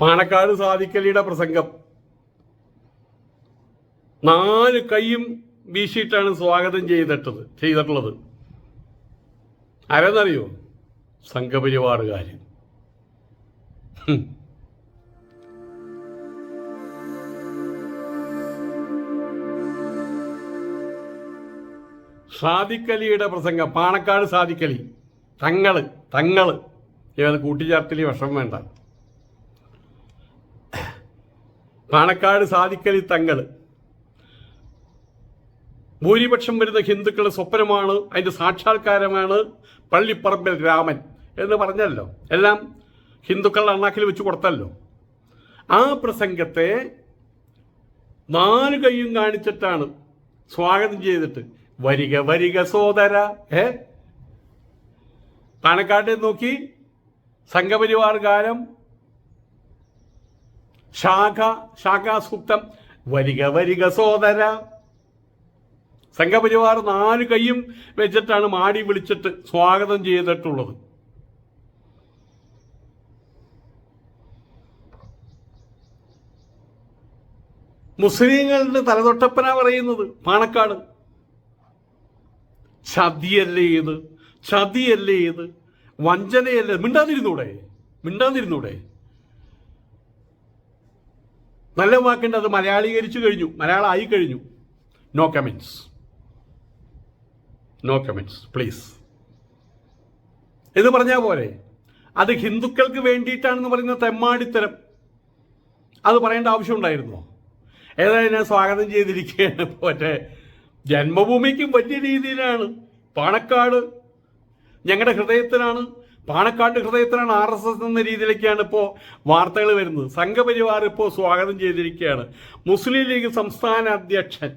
പാണക്കാട് സാദിക്കലിയുടെ പ്രസംഗം. നാല് കൈയും വീശിയിട്ടാണ് സ്വാഗതം ചെയ്തിട്ടത് ചെയ്തിട്ടുള്ളത്. ആരെന്നറിയോ? സംഘപരിവാറുകാർ സാധിക്കലിയുടെ പ്രസംഗം പാണക്കാട് സാദിക്കലി. തങ്ങൾ തങ്ങൾ. ഏത് കൂട്ടിച്ചേർത്തലി വിഷം വേണ്ട. പാണക്കാട് സാധിക്കലി തങ്ങൾ ഭൂരിപക്ഷം വരുന്ന ഹിന്ദുക്കളുടെ സ്വപ്നമാണ് അതിന്റെ സാക്ഷാത്കാരമാണ് പള്ളിപ്പറമ്പിൽ രാമൻ എന്ന് പറഞ്ഞല്ലോ. എല്ലാം ഹിന്ദുക്കളുടെ അണ്ണാക്കിൽ വെച്ച് കൊടുത്തല്ലോ. ആ പ്രസംഗത്തെ നാല് കൈയും കാണിച്ചിട്ടാണ് സ്വാഗതം ചെയ്തിട്ട് വരിക വരിക സോദര ഏ? പാണക്കാട്ടെ നോക്കി സംഘപരിവാർ ഗാനം ശാഖ ശാഖാസൂക്തം. വരിക വരിക സോദര. സംഘപരിവാർ നാല് കൈയും വെച്ചിട്ടാണ് മാടി വിളിച്ചിട്ട് സ്വാഗതം ചെയ്തിട്ടുള്ളത്. മുസ്ലിങ്ങളുടെ തലതൊട്ടപ്പന പറയുന്നത് പാണക്കാട്. ചതിയല്ലേ ഇത്? ചതിയല്ലേ ഇത്? വഞ്ചനയല്ലേ? മിണ്ടാതിരുന്നൂടെ? മിണ്ടാതിരുന്നൂടെ? നല്ല വാക്കുണ്ട്. അത് മലയാളീകരിച്ചു കഴിഞ്ഞു. മലയാളമായി കഴിഞ്ഞു. No comments no comments please എന്ന് പറഞ്ഞാൽ പോലെ അത് ഹിന്ദുക്കൾക്ക് വേണ്ടിയിട്ടാണെന്ന് പറയുന്ന തെമ്മാടിത്തരം. അത് പറയേണ്ട ആവശ്യമുണ്ടായിരുന്നോ? ഏതായാലും ഞാൻ സ്വാഗതം ചെയ്തിരിക്കുകയാണ്. മറ്റേ ജന്മഭൂമിക്കും വലിയ രീതിയിലാണ്. പാണക്കാട് ഞങ്ങളുടെ ഹൃദയത്തിലാണ് പാണക്കാട് ഹൃദയത്തിലാണ് ആർ എസ് എസ് എന്ന രീതിയിലേക്കാണ് ഇപ്പോൾ വാർത്തകൾ വരുന്നത്. സംഘപരിവാർ ഇപ്പോൾ സ്വാഗതം ചെയ്തിരിക്കുകയാണ്. മുസ്ലിം ലീഗ് സംസ്ഥാന അധ്യക്ഷൻ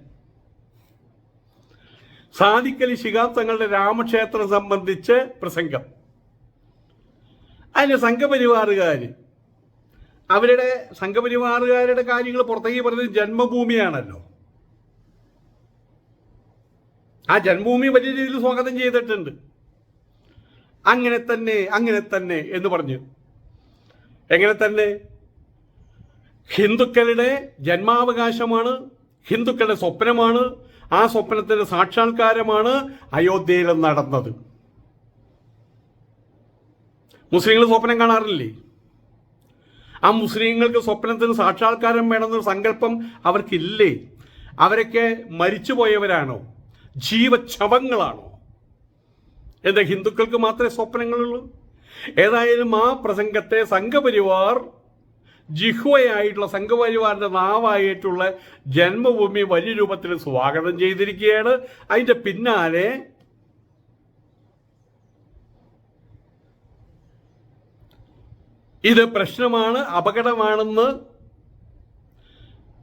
സാദിക്കലി ശിഹാബ് തങ്ങളുടെ രാമക്ഷേത്രം സംബന്ധിച്ച് പ്രസംഗം. അതിന് സംഘപരിവാറുകാർ അവരുടെ സംഘപരിവാറുകാരുടെ കാര്യങ്ങൾ പുറത്തേക്ക് പറയുന്നത് ജന്മഭൂമിയാണല്ലോ. ആ ജന്മഭൂമി വലിയ രീതിയിൽ സ്വാഗതം ചെയ്തിട്ടുണ്ട്. അങ്ങനെ തന്നെ അങ്ങനെ തന്നെ എന്ന് പറഞ്ഞു. എങ്ങനെ തന്നെ? ഹിന്ദുക്കളുടെ ജന്മാവകാശമാണ് ഹിന്ദുക്കളുടെ സ്വപ്നമാണ് ആ സ്വപ്നത്തിന്റെ സാക്ഷാത്കാരമാണ് അയോധ്യയിൽ നടന്നത്. മുസ്ലിങ്ങൾ സ്വപ്നം കാണാറില്ലേ? ആ മുസ്ലിങ്ങൾക്ക് സ്വപ്നത്തിന് സാക്ഷാത്കാരം വേണമെന്നൊരു സങ്കല്പം അവർക്കില്ലേ? അവരൊക്കെ മരിച്ചുപോയവരാണോ? ജീവച്ഛവങ്ങളാണോ? എന്താ ഹിന്ദുക്കൾക്ക് മാത്രമേ സ്വപ്നങ്ങളുള്ളൂ. ഏതായാലും ആ പ്രസംഗത്തെ സംഘപരിവാർ ജിഹ്വയായിട്ടുള്ള സംഘപരിവാറിന്റെ നാവായിട്ടുള്ള ജന്മഭൂമി വലിയ രൂപത്തിൽ സ്വാഗതം ചെയ്തിരിക്കുകയാണ്. അതിന്റെ പിന്നാലെ ഇത് പ്രശ്നമാണ് അപകടമാണെന്ന്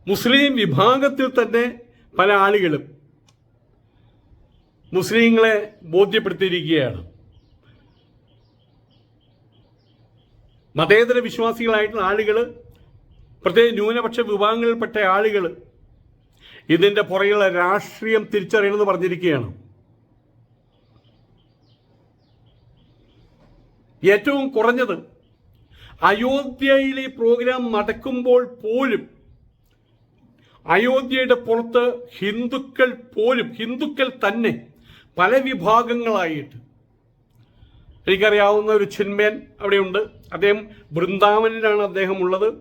മുസ്ലിം വിഭാഗത്തിൽ തന്നെ പല ആളുകളും മുസ്ലിങ്ങളെ ബോധ്യപ്പെടുത്തിയിരിക്കുകയാണ്. മതേതര വിശ്വാസികളായിട്ടുള്ള ആളുകൾ പ്രത്യേക ന്യൂനപക്ഷ വിഭാഗങ്ങളിൽപ്പെട്ട ആളുകൾ ഇതിന്റെ പുറകിലുള്ള രാഷ്ട്രീയം തിരിച്ചറിയണമെന്ന് പറഞ്ഞിരിക്കുകയാണ്. ഏറ്റവും കുറഞ്ഞത് അയോധ്യയിലെ പ്രോഗ്രാം നടക്കുമ്പോൾ പോലും അയോധ്യയുടെ പുറത്ത് ഹിന്ദുക്കൾ പോലും ഹിന്ദുക്കൾ തന്നെ പല വിഭാഗങ്ങളായിട്ട്. എനിക്കറിയാവുന്ന ഒരു ചിന്മേൻ അവിടെയുണ്ട്. അദ്ദേഹം വൃന്ദാവനിലാണ് അദ്ദേഹം ഉള്ളത്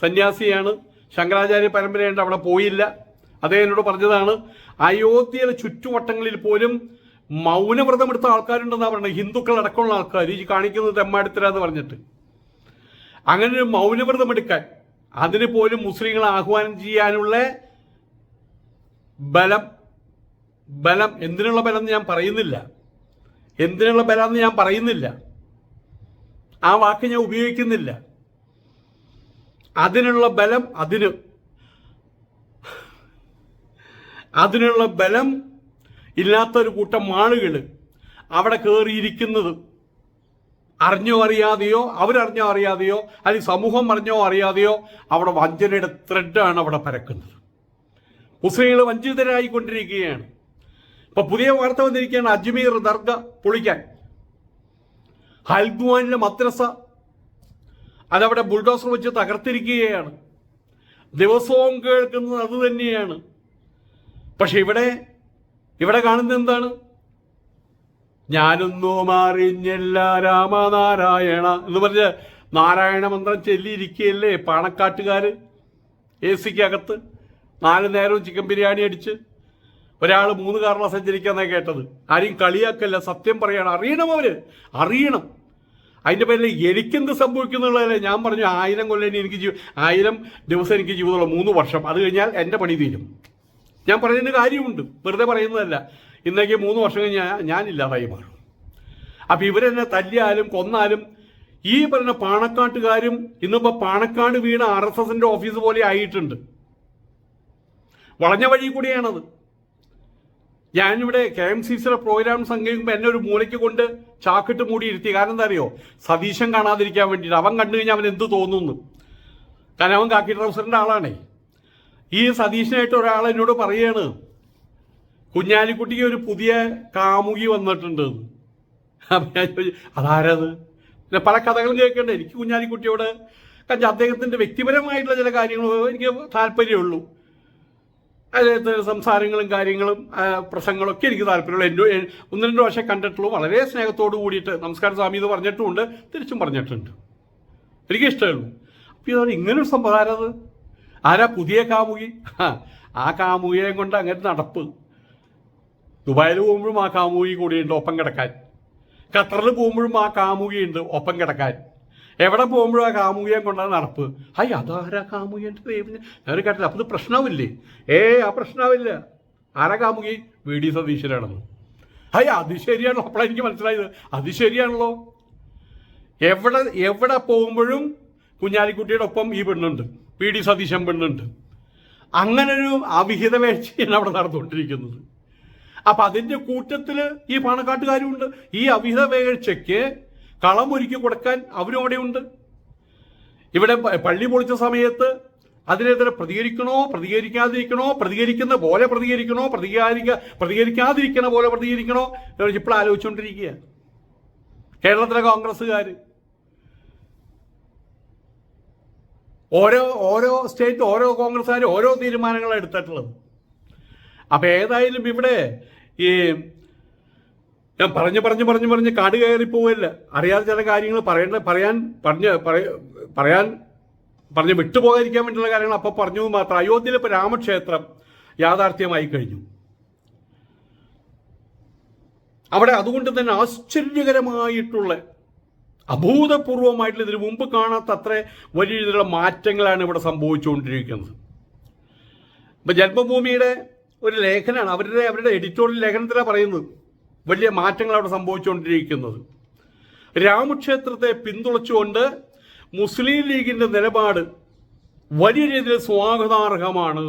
സന്യാസിയാണ്. ശങ്കരാചാര്യ പരമ്പരയുണ്ട് അവിടെ പോയില്ല. അദ്ദേഹം എന്നോട് പറഞ്ഞതാണ് അയോധ്യയിലെ ചുറ്റുവട്ടങ്ങളിൽ പോലും മൗനവ്രതം എടുത്ത ആൾക്കാരുണ്ടെന്നാണ് പറയുന്നത് ഹിന്ദുക്കൾ അടക്കമുള്ള ആൾക്കാർ ഈ കാണിക്കുന്നത് തെമ്മാടിത്തര എന്ന് പറഞ്ഞിട്ട്. അങ്ങനെ ഒരു മൗനവ്രതം എടുക്കാൻ അതിന് പോലും മുസ്ലിങ്ങളെ ആഹ്വാനം ചെയ്യാനുള്ള ബലം ബലം എന്തിനുള്ള ബലം എന്ന് ഞാൻ പറയുന്നില്ല. എന്തിനുള്ള ബലം എന്ന് ഞാൻ പറയുന്നില്ല. ആ വാക്ക് ഞാൻ ഉപയോഗിക്കുന്നില്ല. അതിനുള്ള ബലം അതിന്. അതിനുള്ള ബലം ഇല്ലാത്ത ഒരു കൂട്ടം ആളുകൾ അവിടെ കയറിയിരിക്കുന്നത് അറിഞ്ഞോ അറിയാതെയോ അവരറിഞ്ഞോ അറിയാതെയോ അല്ലെങ്കിൽ സമൂഹം അറിഞ്ഞോ അറിയാതെയോ അവിടെ വഞ്ചനയുടെ ത്രെഡാണ് അവിടെ പരക്കുന്നത്. മുസ്ലിങ്ങൾ വഞ്ചിതരായിക്കൊണ്ടിരിക്കുകയാണ്. ഇപ്പൊ പുതിയ വാർത്ത വന്നിരിക്കുകയാണ് അജ്മീർ ദർഗ പൊളിക്കാൻ. ഹൽദ്വാനിലെ മദ്രസ അതവിടെ ബുൾഡോസർ വെച്ച് തകർത്തിരിക്കുകയാണ്. ദിവസവും കേൾക്കുന്നത് അത് തന്നെയാണ്. പക്ഷെ ഇവിടെ ഇവിടെ കാണുന്നത് എന്താണ്? ഞാനൊന്നും അറിഞ്ഞില്ല രാമനാരായണ എന്ന് പറഞ്ഞ് നാരായണ മന്ത്രം ചൊല്ലിയിരിക്കുകയല്ലേ പാണക്കാട്ടുകാര്? എ സിക്കകത്ത് നാല് നേരവും ചിക്കൻ ബിരിയാണി അടിച്ച് ഒരാൾ മൂന്ന് കാറിലാണ് സഞ്ചരിക്കാന്നാണ് കേട്ടത്. ആരെയും കളിയാക്കല്ല സത്യം പറയാണ്. അറിയണം അവർ. അറിയണം. അതിന്റെ പേരിൽ എനിക്കെന്ത് സംഭവിക്കുന്നുള്ളതല്ലേ ഞാൻ പറഞ്ഞു ആയിരം കൊല്ലം എനിക്ക് ജീവ ആയിരം ദിവസം എനിക്ക് ജീവിതമുള്ള മൂന്ന് വർഷം. അത് കഴിഞ്ഞാൽ എന്റെ പണി തീരും. ഞാൻ പറയുന്നതിന് കാര്യമുണ്ട്. വെറുതെ പറയുന്നതല്ല. ഇന്നേക്ക് മൂന്ന് വർഷം കഴിഞ്ഞ് ഞാൻ ഞാനില്ലാതായി മാറും. അപ്പം ഇവരെന്നെ തല്ലിയാലും കൊന്നാലും ഈ പറഞ്ഞ പാണക്കാട്ടുകാരും ഇന്നിപ്പോൾ പാണക്കാട് വീണ ആർ എസ് എസിന്റെ ഓഫീസ് പോലെ ആയിട്ടുണ്ട്. വളഞ്ഞ വഴി കൂടിയാണത്. ഞാനിവിടെ കെ എം സി സിയുടെ പ്രോഗ്രാം സംഘടിക്കുമ്പോൾ എന്നെ ഒരു മൂലയ്ക്ക് കൊണ്ട് ചാക്കിട്ട് മൂടിയിരുത്തി കാരണം എന്താ അറിയോ സതീശൻ കാണാതിരിക്കാൻ വേണ്ടിയിട്ട്. അവൻ കണ്ടു കഴിഞ്ഞാൽ അവൻ എന്ത് തോന്നുന്നു? കാരണം അവൻ കാക്കി ട്രൗസറിന്റെ ആളാണേ. ഈ സതീശനായിട്ട് ഒരാൾ എന്നോട് പറയാണ് കുഞ്ഞാലിക്കുട്ടിക്ക് ഒരു പുതിയ കാമുകി വന്നിട്ടുണ്ട്. അതാരത്? പിന്നെ പല കഥകളും കേൾക്കണ്ടേ എനിക്ക് കുഞ്ഞാലിക്കുട്ടിയോട് കാരണം അദ്ദേഹത്തിന്റെ വ്യക്തിപരമായിട്ടുള്ള ചില കാര്യങ്ങൾ എനിക്ക് താല്പര്യമുള്ളൂ. അതിനകത്ത് സംസാരങ്ങളും കാര്യങ്ങളും പ്രസംഗങ്ങളൊക്കെ എനിക്ക് താല്പര്യമുള്ള. എന്റെ ഒന്ന് രണ്ട് വർഷം കണ്ടിട്ടുള്ളൂ. വളരെ സ്നേഹത്തോട് കൂടിയിട്ട് നമസ്കാരം സ്വാമി എന്ന് പറഞ്ഞിട്ടുമുണ്ട് തിരിച്ചും പറഞ്ഞിട്ടുണ്ട്. എനിക്ക് ഇഷ്ടമുള്ളൂ അപ്പോൾ ഇതാണ് ഇങ്ങനൊരു സംഭവം. അത് ആരാ പുതിയ കാമുകി? ആ, ആ കാമുകിയെ കൊണ്ട് അങ്ങനെ നടപ്പ്. ദുബായിൽ പോകുമ്പോഴും ആ കാമുകി കൂടിയുണ്ട് ഒപ്പം കിടക്കാൻ. ഖത്തറിൽ പോകുമ്പോഴും ആ കാമുകിയുണ്ട് ഒപ്പം കിടക്കാൻ. എവിടെ പോകുമ്പോഴും ആ കാമുകിയെ കൊണ്ടാണ് നടപ്പ്? ഹൈ അതാരാ കാമുകി എന്റെ ദൈവം? ഞാൻ കേട്ടില്ല അപ്പം ഇത് പ്രശ്നമില്ലേ ഏ ആ പ്രശ്നമില്ല ആരാ കാമുകി? വി. ഡി. സതീശനാണെന്ന്. ഹൈ അത് ശരിയാണല്ലോ അപ്പോഴാണ് എനിക്ക് മനസ്സിലായത്. അത് ശരിയാണല്ലോ. എവിടെ എവിടെ പോകുമ്പോഴും കുഞ്ഞാലിക്കുട്ടിയുടെ ഒപ്പം ഈ പെണ്ണുണ്ട്. P D. സതീശൻ പെണ്ണുണ്ട്. അങ്ങനൊരു അവിഹിത വേഴ്ചയാണ് അവിടെ നടന്നുകൊണ്ടിരിക്കുന്നത്. അപ്പം അതിന്റെ കൂട്ടത്തിൽ ഈ പണക്കാട്ടുകാരുമുണ്ട് ഈ അവിഹിത വേഴ്ചയ്ക്ക് കളമൊരുക്കി കൊടുക്കാൻ അവരും അവിടെയുണ്ട് ഇവിടെ പള്ളി പൊളിച്ച സമയത്ത് അതിനെതിരെ പ്രതികരിക്കണോ പ്രതികരിക്കാതിരിക്കണോ പ്രതികരിക്കുന്ന പോലെ പ്രതികരിക്കണോ പ്രതികരിക്ക പ്രതികരിക്കാതിരിക്കണ പോലെ പ്രതികരിക്കണോ? ഇപ്പോൾ ആലോചിച്ചുകൊണ്ടിരിക്കുക. കേരളത്തിലെ കോൺഗ്രസ്സുകാർ ഓരോ ഓരോ സ്റ്റേറ്റ് ഓരോ കോൺഗ്രസ്സുകാർ ഓരോ തീരുമാനങ്ങളാണ് എടുത്തിട്ടുള്ളത്. അപ്പോൾ ഏതായാലും ഇവിടെ ഈ ഞാൻ പറഞ്ഞു പറഞ്ഞു പറഞ്ഞു പറഞ്ഞ് കാട് കയറി പോവല്ല. അറിയാതെ ചില കാര്യങ്ങൾ പറയേണ്ട പറയാൻ പറഞ്ഞ് പറയ- പറയാൻ പറഞ്ഞ് വിട്ടുപോകാതിരിക്കാൻ വേണ്ടിയുള്ള കാര്യങ്ങൾ അപ്പോൾ പറഞ്ഞു മാത്രം. അയോധ്യയിൽ ഇപ്പോൾ രാമക്ഷേത്രം യാഥാർത്ഥ്യമായി കഴിഞ്ഞു. അവിടെ അതുകൊണ്ട് തന്നെ ആശ്ചര്യകരമായിട്ടുള്ള അഭൂതപൂർവമായിട്ടുള്ള ഇതിനു മുമ്പ് കാണാത്ത അത്ര വലിയ രീതിയിലുള്ള മാറ്റങ്ങളാണ് ഇവിടെ സംഭവിച്ചുകൊണ്ടിരിക്കുന്നത്. ഇപ്പൊ ജന്മഭൂമിയുടെ ഒരു ലേഖനാണ്. അവരുടെ അവരുടെ എഡിറ്റോറിയൽ ലേഖനത്തിലാണ് പറയുന്നത്. വലിയ മാറ്റങ്ങൾ അവിടെ സംഭവിച്ചുകൊണ്ടിരിക്കുന്നത്. രാമക്ഷേത്രത്തെ പിന്തുണച്ചുകൊണ്ട് മുസ്ലിം ലീഗിന്റെ നിലപാട് വലിയ രീതിയിൽ സ്വാഗതാർഹമാണ്.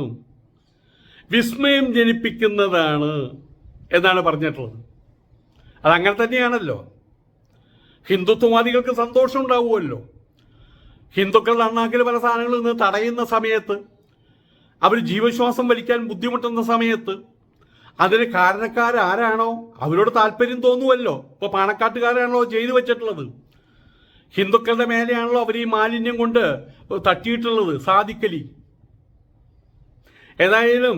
വിസ്മയം ജനിപ്പിക്കുന്നതാണ് എന്നാണ് പറഞ്ഞിട്ടുള്ളത്. അതങ്ങനെ തന്നെയാണല്ലോ. ഹിന്ദുത്വവാദികൾക്ക് സന്തോഷം ഉണ്ടാവുമല്ലോ. ഹിന്ദുക്കളുടെ നന്നാക്കൽ പല സാധനങ്ങളിൽ നിന്ന് തടയുന്ന സമയത്ത് അവർ ജീവശ്വാസം വലിക്കാൻ ബുദ്ധിമുട്ടുന്ന സമയത്ത് അതിന് കാരണക്കാരാരാണോ അവരോട് താല്പര്യം തോന്നുമല്ലോ ഇപ്പൊ പാണക്കാട്ടുകാരാണല്ലോ ചെയ്തു വെച്ചിട്ടുള്ളത് ഹിന്ദുക്കളുടെ മേലെയാണല്ലോ അവർ ഈ മാലിന്യം കൊണ്ട് തട്ടിയിട്ടുള്ളത് സാധിക്കലി ഏതായാലും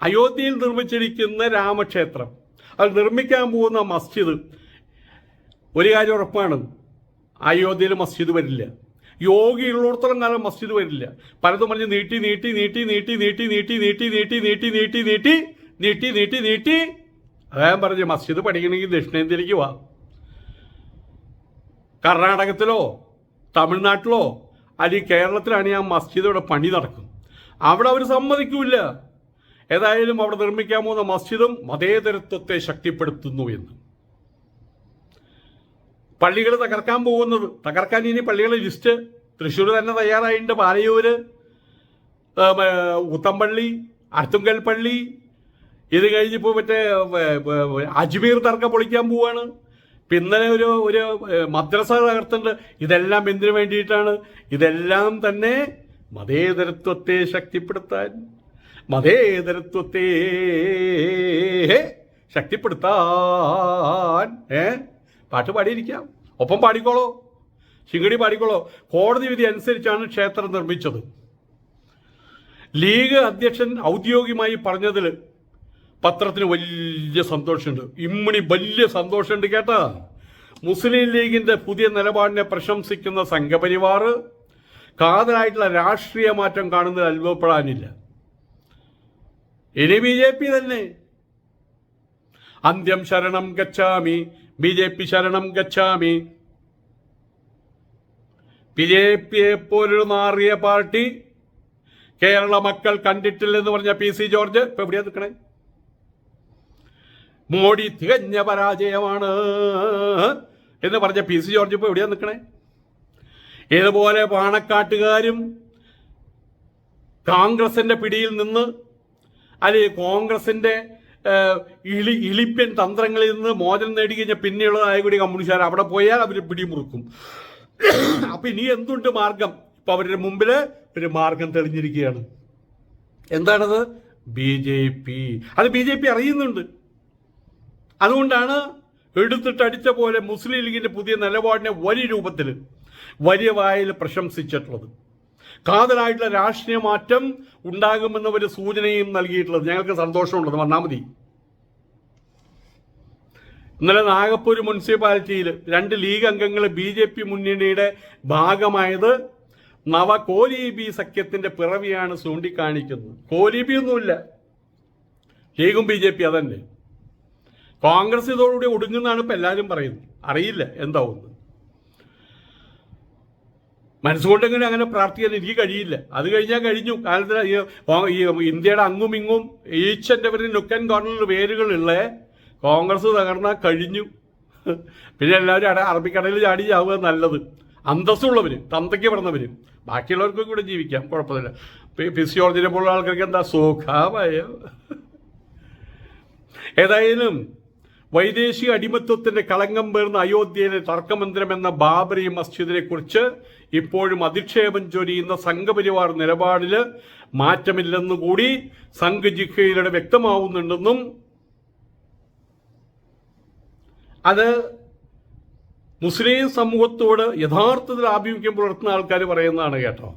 അയോധ്യയിൽ നിർമ്മിച്ചിരിക്കുന്ന രാമക്ഷേത്രം അത് നിർമ്മിക്കാൻ പോകുന്ന മസ്ജിദ് ഒരു കാര്യം ഉറപ്പാണ് അയോധ്യയിൽ മസ്ജിദ് വരില്ല യോഗി ഉള്ളിടത്തോളം കാലം മസ്ജിദ് വരില്ല പലതും പറഞ്ഞ് നീട്ടി നീട്ടി നീട്ടി നീട്ടി നീട്ടി നീട്ടി നീട്ടി നീട്ടി നീട്ടി നീട്ടി നീട്ടി നീട്ടി നീട്ടി നീട്ടി. അതായത് പറഞ്ഞു മസ്ജിദ് പഠിക്കണമെങ്കിൽ ദക്ഷിണേന്ത്യയിലേക്ക് വാ. കർണാടകത്തിലോ തമിഴ്നാട്ടിലോ അല്ലെങ്കിൽ കേരളത്തിലാണ് ഞാൻ മസ്ജിദോടെ പണി നടക്കും. അവിടെ അവർ സമ്മതിക്കൂല ഏതായാലും അവിടെ നിർമ്മിക്കാൻ പോകുന്ന മസ്ജിദും മതേതരത്വത്തെ ശക്തിപ്പെടുത്തുന്നു എന്ന്. പള്ളികൾ തകർക്കാൻ പോകുന്നത് തകർക്കാൻ ഇനി പള്ളികളുടെ ലിസ്റ്റ്. തൃശ്ശൂർ തന്നെ തയ്യാറായിട്ടുണ്ട് പാലയൂര് ഉത്തമ്പള്ളി അർത്തുങ്കൽ പള്ളി ഇത് കഴിഞ്ഞിപ്പോൾ മറ്റേ അജ്മീർ തർക്കം പൊളിക്കാൻ പോവാണ്. പിന്നലെ ഒരു ഒരു മദ്രസ തകർത്തുണ്ട് ഇതെല്ലാം എന്തിനു വേണ്ടിയിട്ടാണ്? ഇതെല്ലാം തന്നെ മതേതരത്വത്തെ ശക്തിപ്പെടുത്താൻ മതേതരത്വത്തെ ശക്തിപ്പെടുത്താൻ ഏ പാട്ട് പാടിയിരിക്കാം. ഒപ്പം പാടിക്കോളോ. ശിങ്കടി പാടിക്കോളോ. കോടതി വിധി അനുസരിച്ചാണ് ക്ഷേത്രം നിർമ്മിച്ചത്. ലീഗ് അധ്യക്ഷൻ ഔദ്യോഗികമായി പറഞ്ഞതിൽ പത്രത്തിന് വലിയ സന്തോഷമുണ്ട്. ഇമ്മണി വലിയ സന്തോഷമുണ്ട് കേട്ടാ. മുസ്ലിം ലീഗിന്റെ പുതിയ നിലപാടിനെ പ്രശംസിക്കുന്ന സംഘപരിവാർ കാതലായിട്ടുള്ള രാഷ്ട്രീയ മാറ്റം കാണുന്നതിൽ അനുഭവപ്പെടാനില്ല ഇനി ബി ജെ പി തന്നെ. അന്ത്യം ശരണം ഗച്ഛാമി ബി ജെ പി ശരണം ഗച്ഛാമി. ബി ജെ പിയെ പോലൊരു നാറിയ പാർട്ടി കേരള മക്കൾ കണ്ടിട്ടില്ലെന്ന് പറഞ്ഞ പി സി ജോർജ് ഇപ്പൊ എവിടെയാ നിൽക്കണേ മോഡി തികഞ്ഞ പരാജയമാണ്. എന്ന് പറഞ്ഞ പി സി ജോർജ് ഇപ്പൊ എവിടെയാ നിൽക്കണേ? ഏതുപോലെ പാണക്കാട്ടുകാരും കോൺഗ്രസിന്റെ പിടിയിൽ നിന്ന് അല്ലെങ്കിൽ കോൺഗ്രസിന്റെ ഇളി ഇളിപ്പ്യൻ തന്ത്രങ്ങളിൽ നിന്ന് മോചനം നേടി കഴിഞ്ഞാൽ പിന്നെയുള്ളതായ കൂടി കമ്മ്യൂണിസ്റ്റുകാർ അവിടെ പോയാൽ അവർ പിടിമുറുക്കും. അപ്പൊ ഇനി എന്തുണ്ട് മാർഗം? ഇപ്പൊ അവരുടെ മുമ്പിൽ ഒരു മാർഗം തെളിഞ്ഞിരിക്കുകയാണ്. എന്താണത്? B J P. അത് ബി ജെ പി അറിയുന്നുണ്ട്. അതുകൊണ്ടാണ് എടുത്തിട്ടടിച്ച പോലെ മുസ്ലിം ലീഗിന്റെ പുതിയ നിലപാടിനെ വലിയ രൂപത്തിൽ വലിയ വായിൽ പ്രശംസിച്ചിട്ടുള്ളത്. കാതലായിട്ടുള്ള രാഷ്ട്രീയ മാറ്റം ഉണ്ടാകുമെന്ന ഒരു സൂചനയും നൽകിയിട്ടുള്ളത്. ഞങ്ങൾക്ക് സന്തോഷമുള്ളത്. വന്നാൽ മതി. ഇന്നലെ നാഗപ്പൂർ മുനിസിപ്പാലിറ്റിയിൽ രണ്ട് ലീഗ് അംഗങ്ങൾ ബി ജെ പി മുന്നണിയുടെ ഭാഗമായത് നവ കോലിബി സഖ്യത്തിന്റെ പിറവിയാണ് ചൂണ്ടിക്കാണിക്കുന്നത്. കോലീബി ഒന്നുമില്ല. ലീഗും ബി ജെ പി അതന്നെ. കോൺഗ്രസ് ഇതോടുകൂടി ഒടുങ്ങുന്നതാണ് ഇപ്പം എല്ലാവരും പറയുന്നത്. അറിയില്ല എന്താവുന്നു. മനസ്സുകൊണ്ടെങ്കിലും അങ്ങനെ പ്രാർത്ഥിക്കാൻ എനിക്ക് കഴിയില്ല. അത് കഴിഞ്ഞാൽ കഴിഞ്ഞു. കാലത്തിന് ഈ ഇന്ത്യയുടെ അങ്ങും ഇങ്ങും ഈച്ച് എവറി ലുക്ക് ആൻഡ് കോർണറിൽ പേരുകളുള്ള കോൺഗ്രസ് തകർന്നാൽ കഴിഞ്ഞു. പിന്നെ എല്ലാവരും അട അറബിക്കടലിൽ ചാടി ചാവുക നല്ലത്. അന്തസ്സുള്ളവർ തന്തയ്ക്ക് പറഞ്ഞവർ ബാക്കിയുള്ളവർക്കും കൂടെ ജീവിക്കാം കുഴപ്പമില്ല. ഫിസിയോളജിനെ പോലുള്ള ആൾക്കാർക്ക് എന്താ സുഖമായ? ഏതായാലും വൈദേശിക അടിമത്വത്തിന്റെ കളങ്കം പേർന്ന അയോധ്യയിലെ തർക്കമന്ദിരം എന്ന ബാബരി മസ്ജിദിനെ കുറിച്ച് ഇപ്പോഴും അധിക്ഷേപം ചൊരിയുന്ന സംഘപരിവാർ നിലപാടിൽ മാറ്റമില്ലെന്നുകൂടി സംഘ് ജിഖയിലൂടെ വ്യക്തമാവുന്നുണ്ടെന്നും അത് മുസ്ലിം സമൂഹത്തോട് യഥാർത്ഥത്തിൽ ആഭിമുഖ്യം പുലർത്തുന്ന ആൾക്കാർ പറയുന്നതാണ് കേട്ടോ.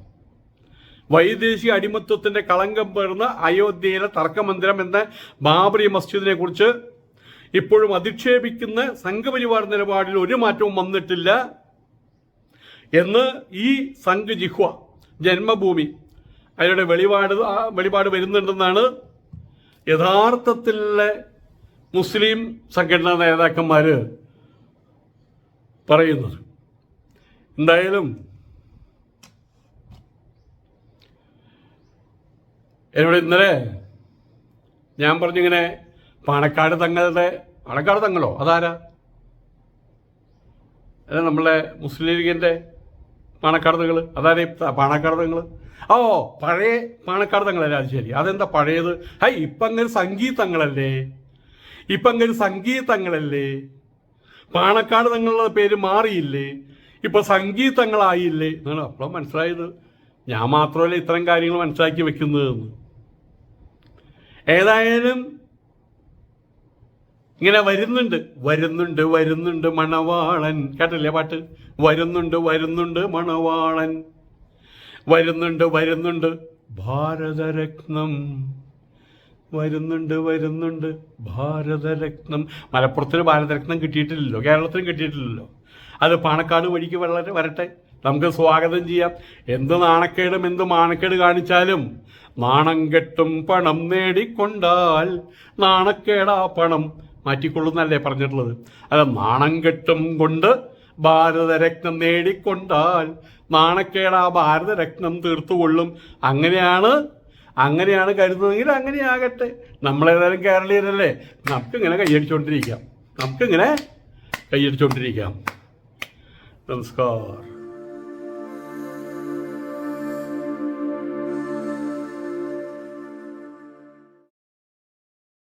വൈദേശിക അടിമത്വത്തിന്റെ കളങ്കം പേർന്ന അയോധ്യയിലെ തർക്കമന്ദിരം എന്ന ബാബറി മസ്ജിദിനെ കുറിച്ച് ഇപ്പോഴും അധിക്ഷേപിക്കുന്ന സംഘപരിവാർ നിലപാടിൽ ഒരു മാറ്റവും വന്നിട്ടില്ല എന്ന് ഈ സംഘ് ജിഹ്വ ജന്മഭൂമി അതിലൂടെ വെളിപാട് വെളിപാട് വരുന്നുണ്ടെന്നാണ് യഥാർത്ഥത്തിലെ മുസ്ലിം സംഘടനാ നേതാക്കന്മാർ പറയുന്നത്. എന്തായാലും എന്നോട് ഇന്നലെ ഞാൻ പറഞ്ഞിങ്ങനെ പാണക്കാട് തങ്ങളുടെ പാണക്കാട് തങ്ങളോ? അതാരാ? അല്ല നമ്മളെ മുസ്ലിം ലീഗിന്റെ പാണക്കാട് തങ്ങൾ അതാരെ പാണക്കാട് തങ്ങൾ ഓ പഴയ പാണക്കാട് തങ്ങളല്ലേ അത് ശരി. അതെന്താ പഴയത്? ഹൈ ഇപ്പം അങ്ങനെ സംഗീതങ്ങളല്ലേ ഇപ്പം അങ്ങനെ സംഗീതങ്ങളല്ലേ പാണക്കാട് തങ്ങളുടെ പേര് മാറിയില്ലേ? ഇപ്പൊ സംഗീതങ്ങളായില്ലേ എന്നാണ് അപ്പോഴും മനസ്സിലായത്. ഞാൻ മാത്രമല്ല ഇത്തരം കാര്യങ്ങൾ മനസ്സിലാക്കി വെക്കുന്നതെന്ന് ഏതായാലും ഇങ്ങനെ വരുന്നുണ്ട്. വരുന്നുണ്ട് വരുന്നുണ്ട് മണവാളൻ. കേട്ടില്ലേ പാട്ട്? വരുന്നുണ്ട് വരുന്നുണ്ട് മണവാളൻ. വരുന്നുണ്ട് വരുന്നുണ്ട് ഭാരതരത്നം. വരുന്നുണ്ട് വരുന്നുണ്ട് ഭാരതരത്നം. മലപ്പുറത്തിന് ഭാരതരത്നം കിട്ടിയിട്ടില്ലല്ലോ. കേരളത്തിന് കിട്ടിയിട്ടില്ലല്ലോ. അത് പാണക്കാട് വഴിക്ക് വളരെ വരട്ടെ. നമുക്ക് സ്വാഗതം ചെയ്യാം. എന്ത് നാണക്കേടും എന്ത് മാണക്കേട് കാണിച്ചാലും നാണം കെട്ടും പണം നേടിക്കൊണ്ടാൽ നാണക്കേടാ പണം. മാറ്റിക്കൊള്ളുന്നല്ലേ പറഞ്ഞിട്ടുള്ളത്? അത് നാണം കെട്ടും കൊണ്ട് ഭാരതരത്നം നേടിക്കൊണ്ടാൽ നാണക്കേടാ ഭാരതരത്നം തീർത്തുകൊള്ളും. അങ്ങനെയാണ് അങ്ങനെയാണ് കരുതുന്നതെങ്കിൽ അങ്ങനെയാകട്ടെ. നമ്മളേതായാലും കേരളീയരല്ലേ? നമുക്കിങ്ങനെ കൈയടിച്ചുകൊണ്ടിരിക്കാം നമുക്കിങ്ങനെ കൈയടിച്ചുകൊണ്ടിരിക്കാം നമസ്കാരം.